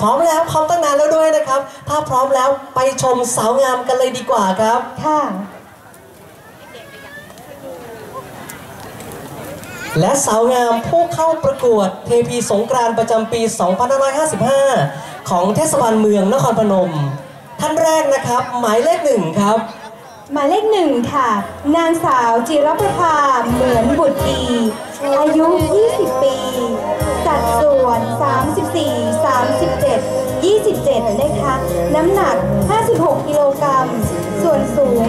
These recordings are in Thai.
พร้อมแล้วพร้อมตั้งนานแล้วด้วยนะครับ ถ้าพร้อมแล้วไปชมสาวงามกันเลยดีกว่าครับ ค่ะ และสาวงามผู้เข้าประกวดเทพีสงกรานต์ประจำปี 2555 ของเทศบาลเมืองนครพนม ท่านแรกนะครับ หมายเลขหนึ่งครับ หมายเลขหนึ่งค่ะ นางสาวจิรประภาเหมือนบุตรดี อายุ 20 ปี สัดส่วน 34 37 27นะคะ น้ำหนัก 56 กิโลกรัม ส่วนสูง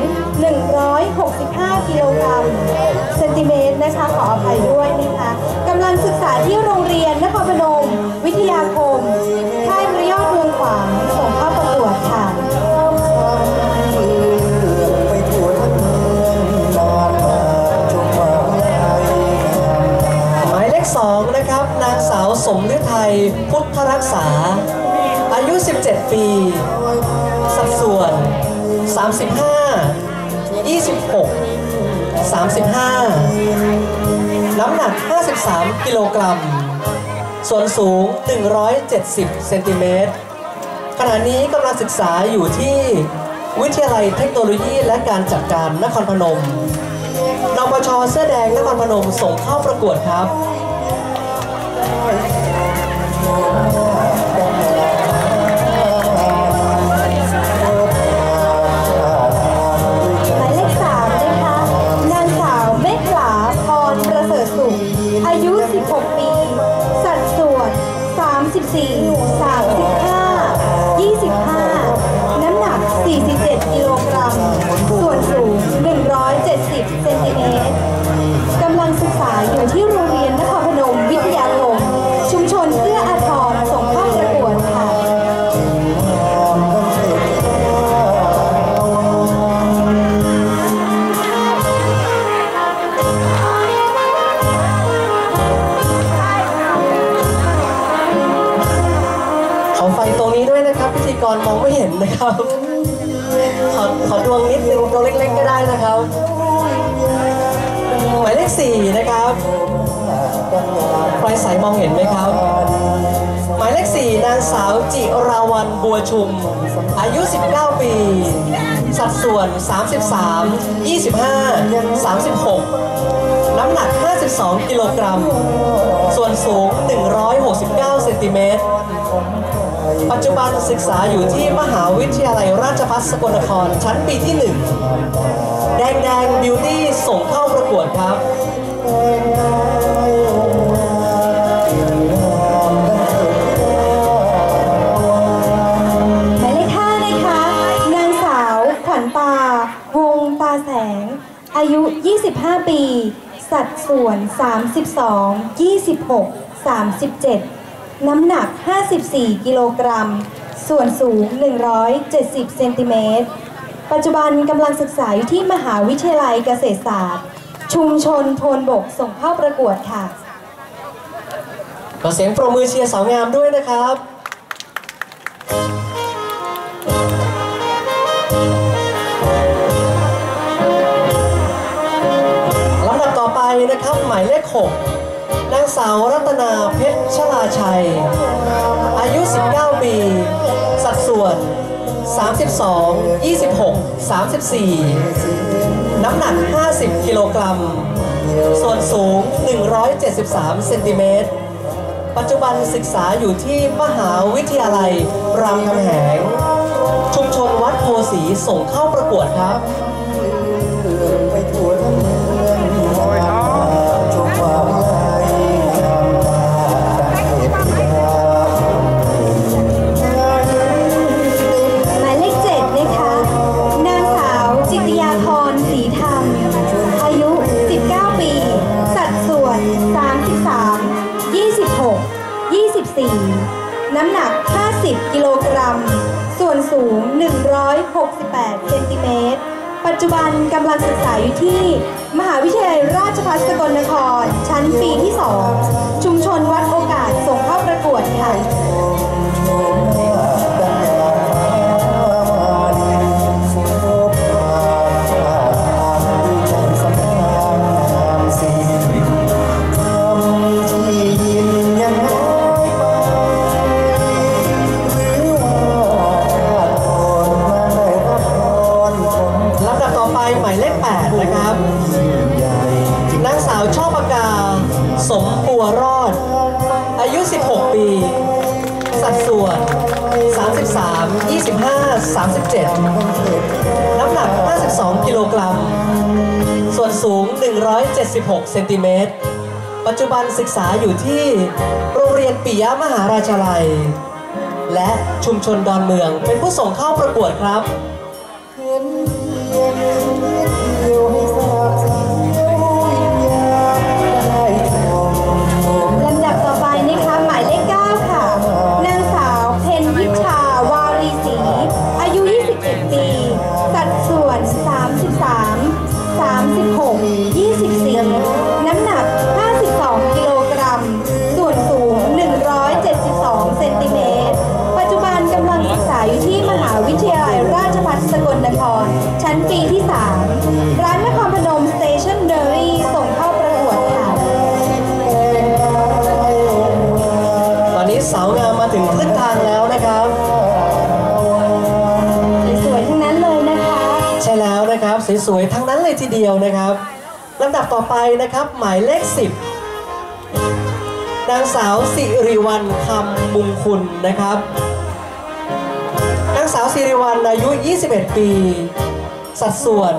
165 กิโลกรัมเซนติเมตรนะคะ ขออภัยด้วยนะคะกำลังศึกษาที่โรงเรียนนครพนม วิทยาคมค่ายพระยอดเมืองขวางส่งเข้าประกวดค่ะหมายเลขสองนะครับ นางสาวสมฤทัยพุทธรักษา อายุ 17 ปี สัดส่วน 35 26 35 น้ำหนัก 53 กิโลกรัม ส่วนสูง 170 เซนติเมตร ขณะนี้กำลังศึกษาอยู่ที่วิทยาลัยเทคโนโลยีและการจัดการนครพนม นปชเสื้อแดงนครพนมส่งเข้าประกวดครับ กรมองไม่เห็นนะครับ ขอขอดวงนิดนึงตัวเล็กๆก็ได้นะครับ หมายเลขสี่นะครับไฟใสายมองเห็นไหมครับ หมายเลขสี่นางสาวจิราวันบัวชุม อายุ 19 ปี สัดส่วน 33 25 36 น้ำหนัก 52 กิโลกรัม ส่วนสูง 169 เซนติเมตร ปัจจุบันศึกษาอยู่ที่มหาวิทยาลัยราชภัฏสกลนคร ชั้นปีที่ 1 แดงแดงบิวตี้ส่งเข้าประกวดครับหมายเลขห้านะคะนางสาวขวัญตาวงตาแสงอายุ 25 ปี สัดส่วน 32 26 37 น้ำหนัก 54 กิโลกรัม ส่วนสูง 170 เซนติเมตร ปัจจุบันกำลังศึกษาอยู่ที่มหาวิทยาลัยเกษตรศาสตร์ ชุมชนโพนบกส่งเข้าประกวดค่ะ ขอเสียงปรบมือเชียร์สาวงามด้วยนะครับลำดับต่อไปนะครับหมายเลข 6 นางสาวรัตนาเพชรชลาชัย อายุ 19 ปี สัดส่วน 32 26 34 น้ำหนัก 50 กิโลกรัม ส่วนสูง 173 เซนติเมตร ปัจจุบันศึกษาอยู่ที่มหาวิทยาลัยรามคำแหง ชุมชนวัดโพสีส่งเข้าประกวดครับ 8เซนติเมตร ปัจจุบันกำลังศึกษาอยู่ที่ มหาวิทยาลัยราชภัฏสกลนคร ชั้นปีที่ 2 ชุมชนวัดโอกาสส่งเข้าประกวดค่ะ 25 37 น้ำหนัก 52 กิโลกรัม ส่วนสูง 176 เซนติเมตร ปัจจุบันศึกษาอยู่ที่โรงเรียนปิยมหาราชาลัย และชุมชนดอนเมืองเป็นผู้ส่งเข้าประกวดครับ สวยๆ ทั้งนั้นเลยทีเดียวนะครับลำดับต่อไปนะครับหมายเลข 10 นางสาวสิริวัลคำมุงคุณนะครับ นางสาวสิริวัลอายุ 21 ปี สัดส่วน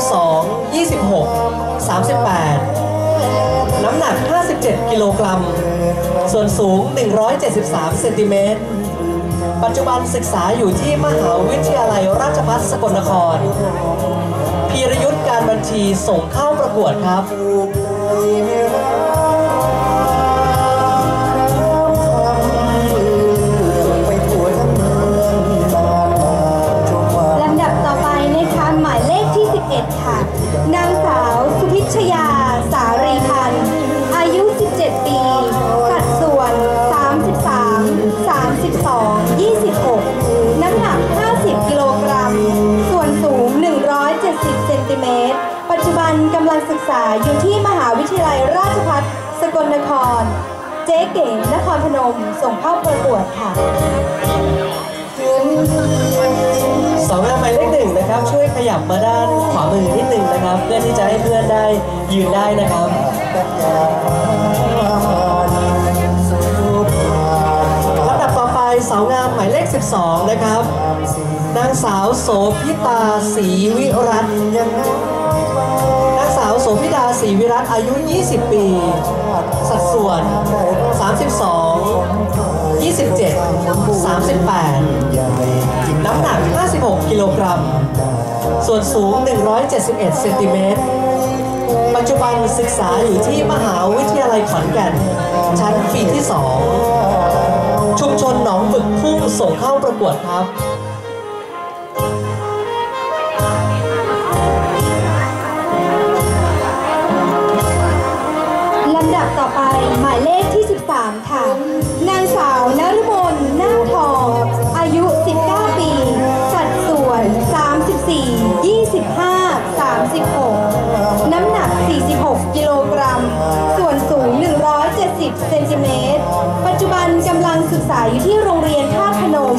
32 26 38 น้ำหนัก 57 กิโลกรัม ส่วนสูง 173 เซนติเมตรปัจจุบันศึกษาอยู่ที่มหาวิทยาลัยราชภัฏสกลนคร พีรยุทธ์การบัญชีส่งเข้าประกวดครับ นกำลังศึกษาอยู่ที่มหาวิทยาลัยราชภัฏสกลนคร เจ๊เก๋นครพนม ส่งเข้าประกวดค่ะสองงานหมายเลขหนึ่งนะครับ ช่วยขยับมาด้านขวามือนิดหนึ่งนะครับ เพื่อที่จะให้เพื่อนได้ยืนได้นะครับลำดับต่อไปสาวงามหมายเลข 12 นะครับนางสาวโสพิตาศรีวิรัตน์ พิตาศรีวิรัตอายุ 20 ปี สัดส่วน 32 27 38 น้ำหนัก 56 กิโลกรัม ส่วนสูง 171 เซนติเมตร ปัจจุบันศึกษาอยู่ที่มหาวิทยาลัยขอนแก่น ชั้นปีที่ 2 ชุมชนหนองบึกพุ่งส่งเข้าประกวดครับ 3ค่ะ นางสาวนฤมลนาทอง อายุ 19 ปี สัดส่วน 34 25 36 น้ำหนัก 46 กิโลกรัม ส่วนสูง 170 เซนติเมตร ปัจจุบันกำลังศึกษาอยู่ที่โรงเรียนท่าพนม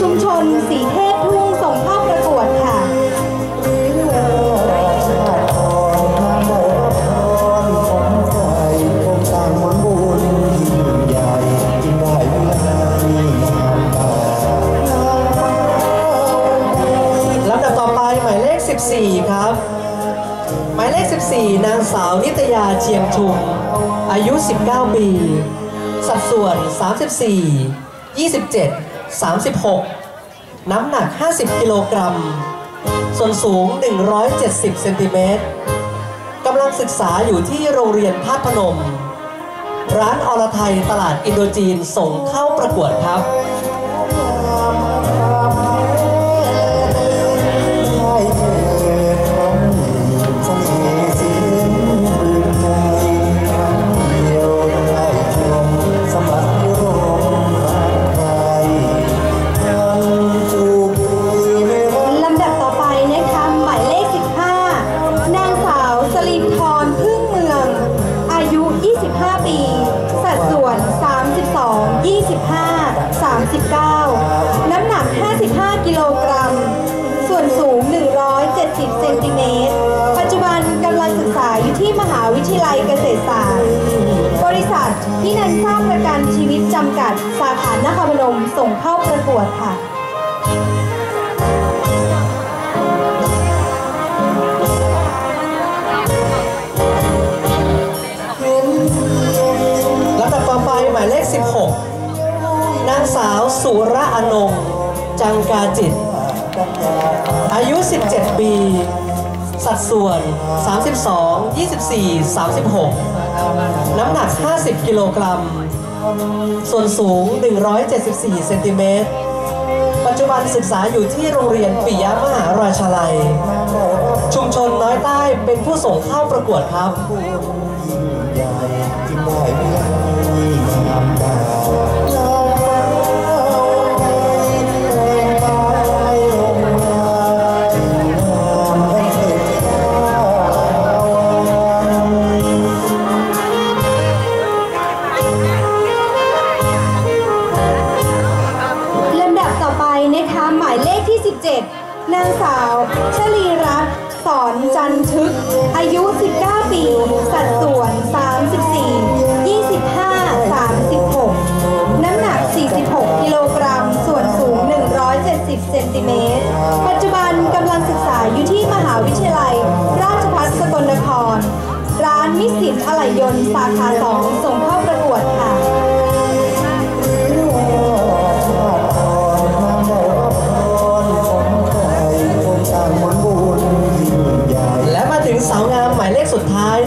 ชุมชน 4 นางสาวนิตยาเชียงชุม อายุ 19 ปี สัดส่วน 34 27 36 น้ำหนัก 50 กิโลกรัม ส่วนสูง 170 เซนติเมตร กำลังศึกษาอยู่ที่โรงเรียนพาพนม ร้านอรไทยตลาดอินโดจีนส่งเข้าประกวดครับ 10เซนติเมตร ปัจจุบันกำลังศึกษาอยู่ที่มหาวิทยาลัยเกษตรศาสตร์ บริษัทที่นันสร้างประกันชีวิตจำกัด สาขานครพนมส่งเข้าประกวดค่ะลำดับต่อไปหมายเลข 16 นางสาวสุระอนง จังกาจิต อายุ 17 ปี สัดส่วน 32 24 36 น้ำหนัก 50 กิโลกรัม ส่วนสูง 174 เซนติเมตร ปัจจุบันศึกษาอยู่ที่โรงเรียนปิยมหาราชาลัย ชุมชนน้อยใต้เป็นผู้ส่งเข้าประกวดครับ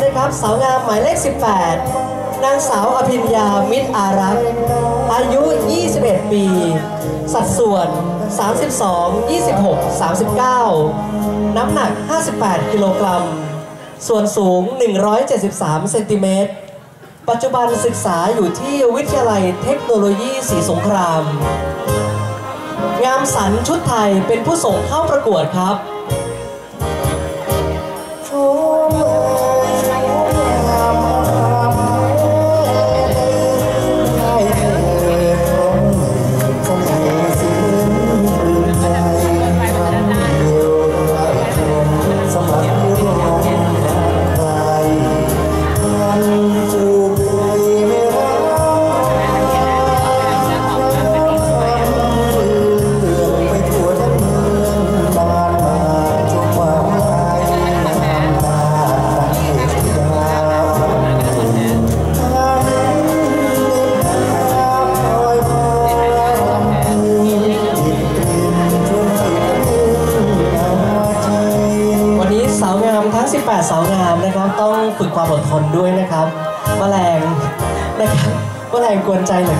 นะครับสาวงามหมายเลข 18 นางสาวอภิญญามิตรอารักษ์อายุ 21 ปี สัดส่วน 32 26 39 น้ำหนัก 58 กิโลกรัม ส่วนสูง 173 เซนติเมตร ปัจจุบันศึกษาอยู่ที่วิทยาลัยเทคโนโลยีศรีสงคราม งามสันชุดไทยเป็นผู้ส่งเข้าประกวดครับ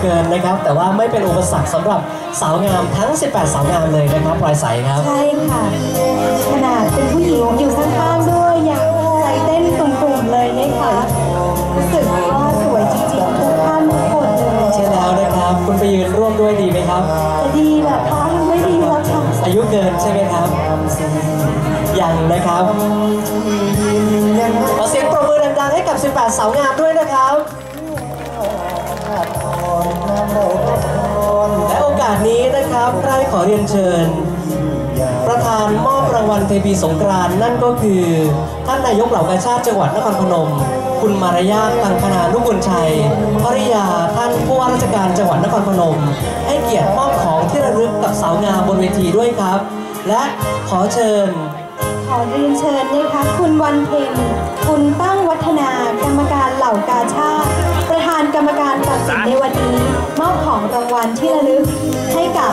เหลือเกินนะครับ แต่ว่าไม่เป็นอุปสรรคสำหรับสาวงามทั้ง 18 สาวงามเลยนะครับปลอยใสครับ ใช่ค่ะ ขนาดเป็นผู้หญิงอยู่ข้างๆด้วยยังใจเต้นตุ่มๆเลยนะคะรู้สึกว่าสวยจริงๆทุกท่านทุกคนเลยใช่แล้วนะครับ คุณไปยืนร่วมด้วยดีไหมครับจะดีเหรอคะไม่ดีแล้วค่ะอายุเกินใช่ไหมครับยังนะครับขอเสียงปรบมือดังๆให้กับ 18 สาวงามด้วยนะครับ อเรียนเชิญ ประธานมอบรางวัลเทพีสงกรานนั่นก็คือ ท่านนายกเหล่ากาชาติจังหวัดนครพนม คุณมารยาตังคณานุกุลชัยภริยาท่านผู้ว่าราชการจังหวัดนครพนม ให้เกียรติมอบของที่ระลึกกับสาวงามบนเวทีด้วยครับ และขอเชิญ ขอเรียนเชิญนะคะคุณวันเพ็ญคุณตั้งวัฒนากรรมการเหล่ากาชาติ นในวันนี้มอบของรางวัลที่ระลึกให้กับ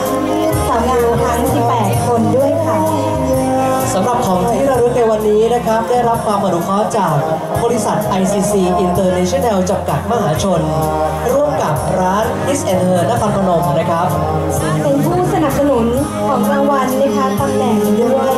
สาวงามทั้ง 18 คนด้วยค่ะสำหรับของที่ระลึกในวันนี้นะครับ ได้รับความอนุเคราะห์จากบริษัท ICC International จำกัดมหาชน ร่วมกับร้าน Is and Her นครพนมนะครับ เป็นผู้สนับสนุนของรางวัลนะคะตำแหน่งด้วย